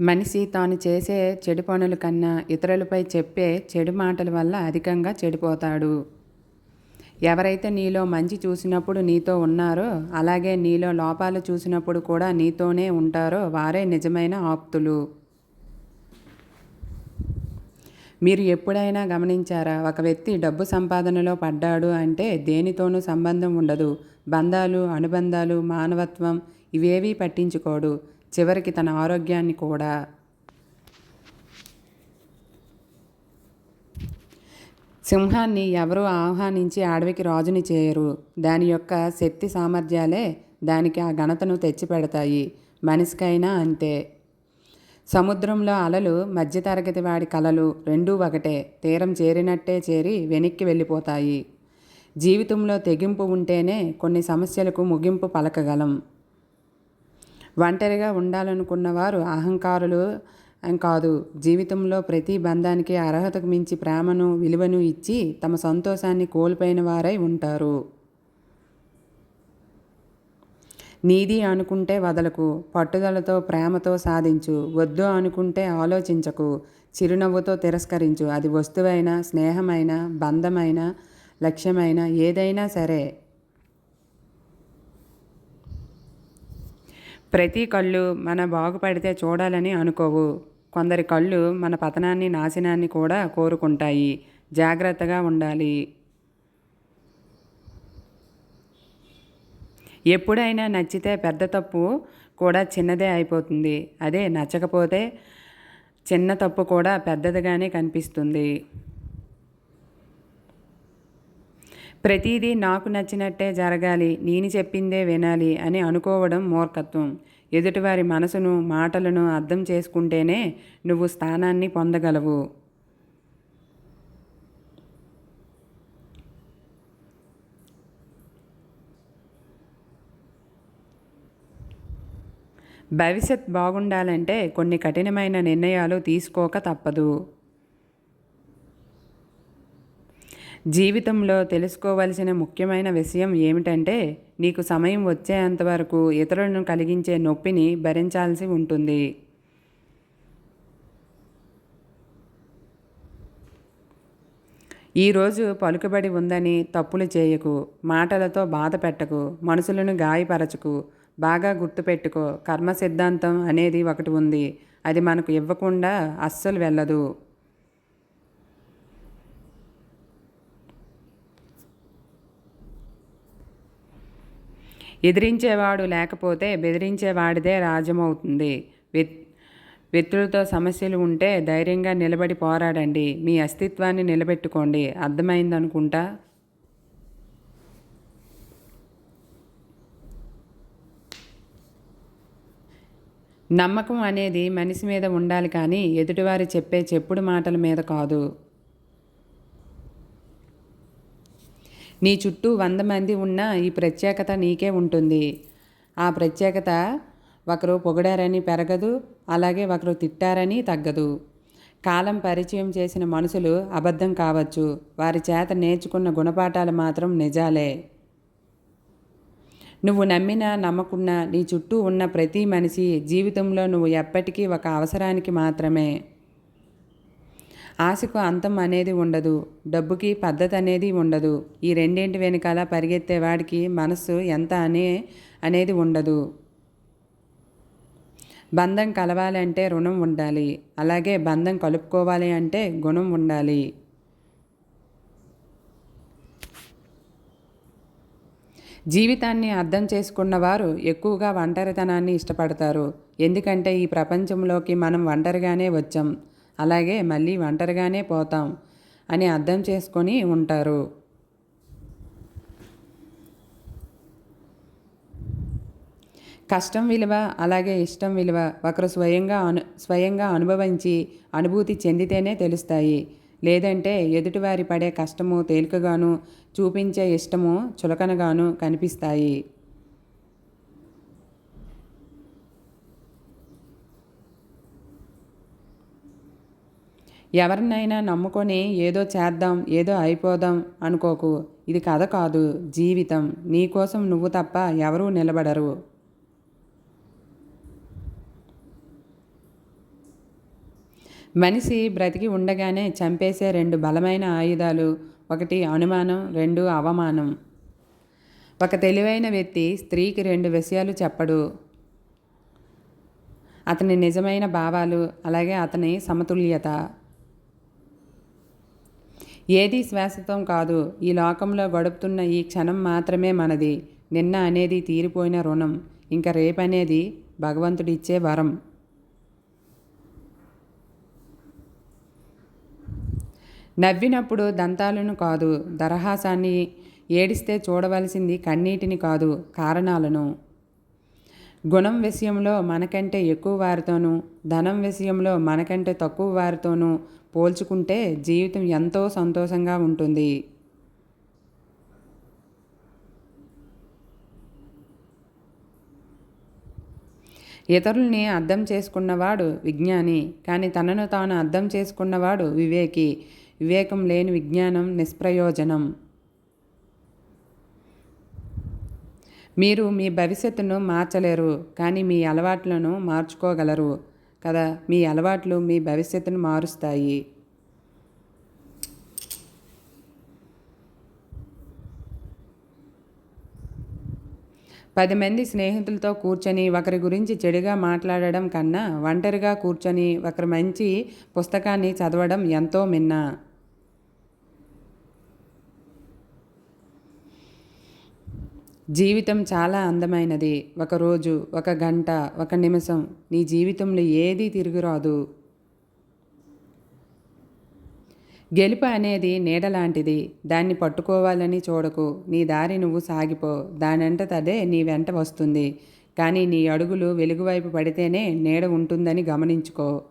మనిషి తాను చేసే చెడు పనుల కన్నా ఇతరులపై చెప్పే చెడు మాటల వల్ల అధికంగా చెడిపోతాడు. ఎవరైతే నీలో మంచి చూసినప్పుడు నీతో ఉన్నారో అలాగే నీలో లోపాలు చూసినప్పుడు కూడా నీతోనే ఉంటారో వారే నిజమైన ఆప్తులు. మీరు ఎప్పుడైనా గమనించారా ఒక వ్యక్తి డబ్బు సంపాదనలో పడ్డాడు అంటే దేనితోనూ సంబంధం ఉండదు. బంధాలు అనుబంధాలు మానవత్వం ఇవేవీ పట్టించుకోడు. చివరికి తన ఆరోగ్యాన్ని కూడా సింహాన్ని ఎవరూ ఆహ్వానించి అడవికి రాజుని చేయరు దాని యొక్క శక్తి సామర్థ్యాలే దానికి ఆ ఘనతను తెచ్చిపెడతాయి. మనిషికైనా అంతే. సముద్రంలో అలలు మధ్యతరగతి వాడి కలలు రెండూ ఒకటే. తీరం చేరినట్టే చేరి వెనక్కి వెళ్ళిపోతాయి. జీవితంలో తెగింపు ఉంటేనే కొన్ని సమస్యలకు ముగింపు పలకగలం. ఒంటరిగా ఉండాలనుకున్నవారు అహంకారులు కాదు. జీవితంలో ప్రతి బంధానికి అర్హతకు మించి ప్రేమను విలువను ఇచ్చి తమ సంతోషాన్ని కోల్పోయిన వారై ఉంటారు. నీది అనుకుంటే వదలకు పట్టుదలతో ప్రేమతో సాధించు వద్దు అనుకుంటే ఆలోచించకు చిరునవ్వుతో తిరస్కరించు. అది వస్తువైనా స్నేహమైన బంధమైన లక్ష్యమైన ఏదైనా సరే ప్రతి కళ్ళు మన బాగుపడితే చూడాలని అనుకోవు. కొందరి కళ్ళు మన పతనాన్ని నాశనాన్ని కూడా కోరుకుంటాయి. జాగ్రత్తగా ఉండాలి. ఎప్పుడైనా నచ్చితే పెద్ద తప్పు కూడా చిన్నదే అయిపోతుంది. అదే నచ్చకపోతే చిన్న తప్పు కూడా పెద్దదిగానే కనిపిస్తుంది. ప్రతిదీ నాకు నచ్చినట్టే జరగాలి నేను చెప్పిందే వినాలి అని అనుకోవడం మూర్ఖత్వం. ఎదుటివారి మనసును మాటలను అర్థం చేసుకుంటేనే నువ్వు స్థానాన్ని పొందగలవు. భవిష్యత్ బాగుండాలంటే కొన్ని కఠినమైన నిర్ణయాలు తీసుకోక తప్పదు. జీవితంలో తెలుసుకోవలసిన ముఖ్యమైన విషయం ఏమిటంటే నీకు సమయం వచ్చేంతవరకు ఇతరులను కలిగించే నొప్పిని భరించాల్సి ఉంటుంది. ఈరోజు పలుకుబడి ఉందని తప్పులు చేయకు మాటలతో బాధ పెట్టకు మనసులను గాయపరచకు బాగా గుర్తుపెట్టుకో కర్మ సిద్ధాంతం అనేది ఒకటి ఉంది. అది మనకు ఇవ్వకుండా అస్సలు వెళ్ళదు. ఎదిరించేవాడు లేకపోతే బెదిరించేవాడిదే రాజ్యమవుతుంది. వ్యక్తులతో సమస్యలు ఉంటే ధైర్యంగా నిలబడి పోరాడండి. మీ అస్తిత్వాన్ని నిలబెట్టుకోండి. అర్థమైందనుకుంటా? నమ్మకం అనేది మనిషి మీద ఉండాలి కానీ ఎదుటివారు చెప్పే చెప్పుడు మాటల మీద కాదు. నీ చుట్టూ వంద మంది ఉన్న ఈ ప్రత్యేకత నీకే ఉంటుంది. ఆ ప్రత్యేకత ఒకరు పొగిడారని పెరగదు అలాగే ఒకరు తిట్టారని తగ్గదు. కాలం పరిచయం చేసిన మనుషులు అబద్ధం కావచ్చు. వారి చేత నేర్చుకున్న గుణపాఠాలు మాత్రం నిజాలే. నువ్వు నమ్మిన నమ్మకున్న నీ చుట్టూ ఉన్న ప్రతి మనిషి జీవితంలో నువ్వు ఎప్పటికీ ఒక అవసరానికి మాత్రమే. ఆశకు అంతం అనేది ఉండదు డబ్బుకి పద్ధతి అనేది ఉండదు. ఈ రెండింటి వెనకాల పరిగెత్తే వాడికి మనస్సు ఎంత అనే అనేది ఉండదు. బంధం కలవాలి అంటే రుణం ఉండాలి అలాగే బంధం కలుపుకోవాలి అంటే గుణం ఉండాలి. జీవితాన్ని అర్థం చేసుకున్నవారు ఎక్కువగా ఒంటరితనాన్ని ఇష్టపడతారు. ఎందుకంటే ఈ ప్రపంచంలోకి మనం ఒంటరిగానే వచ్చాం. అలాగే మళ్ళీ ఒంటరిగానే పోతాం అని అర్థం చేసుకొని ఉంటారు. కష్టం విలువ అలాగే ఇష్టం విలువ ఒకరు స్వయంగా అను స్వయంగా అనుభవించి అనుభూతి చెందితేనే తెలుస్తాయి. లేదంటే ఎదుటివారి పడే కష్టము తేలికగాను చూపించే ఇష్టము చులకనగాను కనిపిస్తాయి. ఎవరినైనా నమ్ముకొని ఏదో చేద్దాం ఏదో అయిపోదాం అనుకోకు. ఇది కథ కాదు జీవితం. నీకోసం నువ్వు తప్ప ఎవరూ నిలబడరు. మనిషి బ్రతికి ఉండగానే చంపేసే రెండు బలమైన ఆయుధాలు. ఒకటి అనుమానం రెండు అవమానం. ఒక తెలివైన వ్యక్తి స్త్రీకి రెండు విషయాలు చెప్పడు. అతని నిజమైన భావాలు అలాగే అతని సమతుల్యత. ఏది శ్వాశ్వతం కాదు. ఈ లోకంలో గడుపుతున్న ఈ క్షణం మాత్రమే మనది. నిన్న అనేది తీరిపోయిన రుణం. ఇంకా రేపనేది భగవంతుడిచ్చే వరం. నవ్వినప్పుడు దంతాలను కాదు దరహాసాన్ని ఏడిస్తే చూడవలసింది కన్నీటిని కాదు కారణాలను. గుణం విషయంలో మనకంటే ఎక్కువ వారితోనూ ధనం విషయంలో మనకంటే తక్కువ వారితోనూ పోల్చుకుంటే జీవితం ఎంతో సంతోషంగా ఉంటుంది. ఇతరుల్ని అర్థం చేసుకున్నవాడు విజ్ఞాని కానీ తనను తాను అర్థం చేసుకున్నవాడు వివేకి. వివేకం లేని విజ్ఞానం నిష్ప్రయోజనం. మీరు మీ భవిష్యత్తును మార్చలేరు కానీ మీ అలవాట్లను మార్చుకోగలరు. కదా మీ అలవాట్లు మీ భవిష్యత్తును మారుస్తాయి. పది మంది స్నేహితులతో కూర్చొని ఒకరి గురించి చెడుగా మాట్లాడడం కన్నా ఒంటరిగా కూర్చొని ఒకరి మంచి పుస్తకాన్ని చదవడం ఎంతో మిన్న. జీవితం చాలా అందమైనది. ఒక రోజు ఒక గంట ఒక నిమిషం. నీ జీవితంలో ఏదీ తిరిగిరాదు. గెలుపు అనేది నీడ లాంటిది దాన్ని పట్టుకోవాలని చూడకు. నీ దారి నువ్వు సాగిపో. దానంతట నీ వెంట వస్తుంది. కానీ నీ అడుగులు వెలుగువైపు పడితేనే నీడ ఉంటుందని గమనించుకో.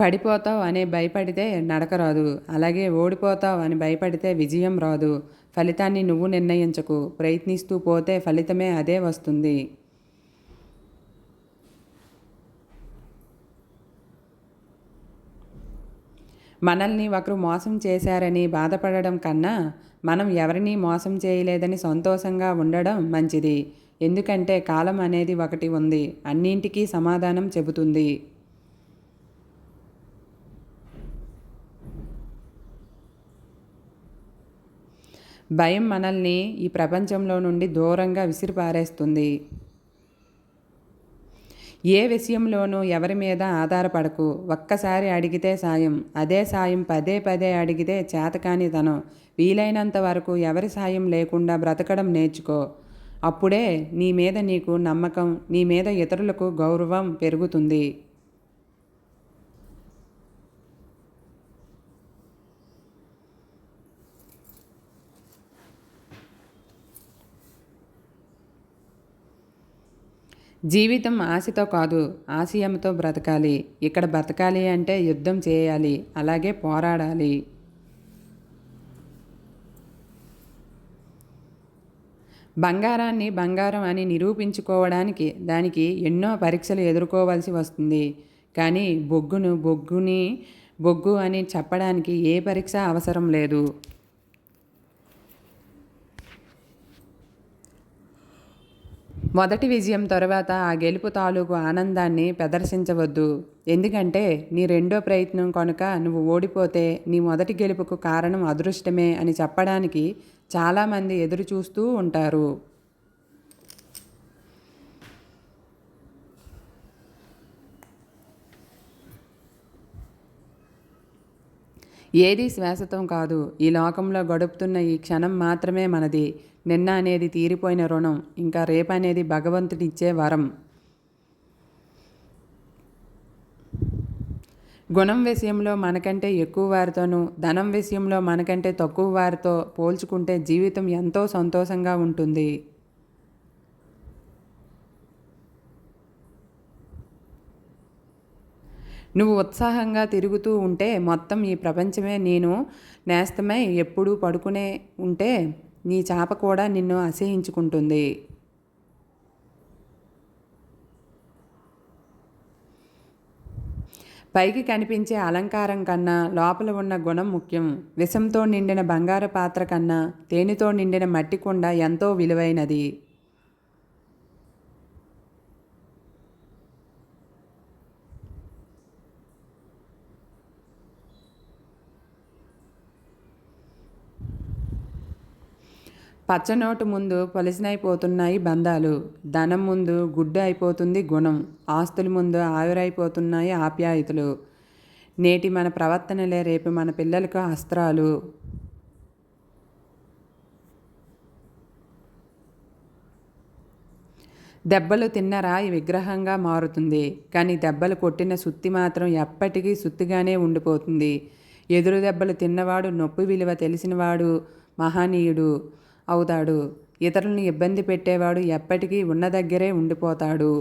పడిపోతావు అని భయపడితే నడక రాదు. అలాగే ఓడిపోతావు అని భయపడితే విజయం రాదు. ఫలితాన్ని నువ్వు నిర్ణయించకు. ప్రయత్నిస్తూ పోతే ఫలితమే అదే వస్తుంది. మనల్ని ఒకరు మోసం చేశారని బాధపడడం కన్నా మనం ఎవరిని మోసం చేయలేదని సంతోషంగా ఉండడం మంచిది. ఎందుకంటే కాలం అనేది ఒకటి ఉంది. అన్నింటికీ సమాధానం చెబుతుంది. భయం మనల్ని ఈ ప్రపంచంలో నుండి దూరంగా విసిరిపారేస్తుంది. ఏ విషయంలోనూ ఎవరి మీద ఆధారపడకు. ఒక్కసారి అడిగితే సాయం అదే సాయం పదే పదే అడిగితే చేతకానితనం. వీలైనంత వరకు ఎవరి సాయం లేకుండా బ్రతకడం నేర్చుకో. అప్పుడే నీ మీద నీకు నమ్మకం నీ మీద ఇతరులకు గౌరవం పెరుగుతుంది. జీవితం ఆశతో కాదు ఆశయంతో బ్రతకాలి. ఇక్కడ బ్రతకాలి అంటే యుద్ధం చేయాలి అలాగే పోరాడాలి. బంగారాన్ని బంగారం అని నిరూపించుకోవడానికి దానికి ఎన్నో పరీక్షలు ఎదుర్కోవాల్సి వస్తుంది. కానీ బొగ్గును బొగ్గుని బొగ్గు అని చెప్పడానికి ఏ పరీక్ష అవసరం లేదు. మొదటి విజయం తర్వాత ఆ గెలుపు తాలూకు ఆనందాన్ని ప్రదర్శించవద్దు. ఎందుకంటే నీ రెండో ప్రయత్నం కనుక నువ్వు ఓడిపోతే నీ మొదటి గెలుపుకు కారణం అదృష్టమే అని చెప్పడానికి చాలామంది ఎదురు చూస్తూ ఉంటారు. ఏది శాశ్వతం కాదు ఈ లోకంలో గడుపుతున్న ఈ క్షణం మాత్రమే మనది. నిన్న అనేది తీరిపోయిన రుణం ఇంకా రేపు అనేది భగవంతుడిచ్చే వరం. గుణం విషయంలో మనకంటే ఎక్కువ వారితోనూ ధనం విషయంలో మనకంటే తక్కువ వారితో పోల్చుకుంటే జీవితం ఎంతో సంతోషంగా ఉంటుంది. నువ్వు ఉత్సాహంగా తిరుగుతూ ఉంటే మొత్తం ఈ ప్రపంచమే నేను నేస్తమై ఎప్పుడూ పడుకునే ఉంటే నీ చాప కూడా నిన్ను అసహించుకుంటుంది పైకి కనిపించే అలంకారం కన్నా లోపల ఉన్న గుణం ముఖ్యం. విషంతో నిండిన బంగారు పాత్ర కన్నా తేనెతో నిండిన మట్టి కుండ ఎంతో విలువైనది. పచ్చనోటు ముందు పలిసినైపోతున్నాయి బంధాలు. ధనం ముందు గుడ్డు అయిపోతుంది గుణం. ఆస్తుల ముందు ఆవిరైపోతున్నాయి ఆప్యాయతలు. నేటి మన ప్రవర్తనలే రేపు మన పిల్లలకు అస్త్రాలు. దెబ్బలు తిన్నరా విగ్రహంగా మారుతుంది. కానీ దెబ్బలు కొట్టిన సుత్తి మాత్రం ఎప్పటికీ సుత్తిగానే ఉండిపోతుంది. ఎదురు దెబ్బలు తిన్నవాడు నొప్పి విలువ తెలిసినవాడు మహనీయుడు. అవుతాడు. ఇతరులను ఇబ్బంది పెట్టేవాడు ఎప్పటికీ ఉన్న దగ్గరే ఉండిపోతాడు.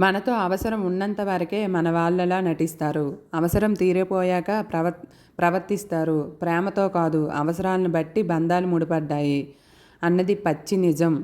మనతో అవసరం ఉన్నంత వరకే మన వాళ్ళలా నటిస్తారు. అవసరం తీరిపోయాక ప్రవ ప్రవర్తిస్తారు. ప్రేమతో కాదు అవసరాలను బట్టి బంధాలు ముడిపడ్డాయి. అన్నది పచ్చి నిజం.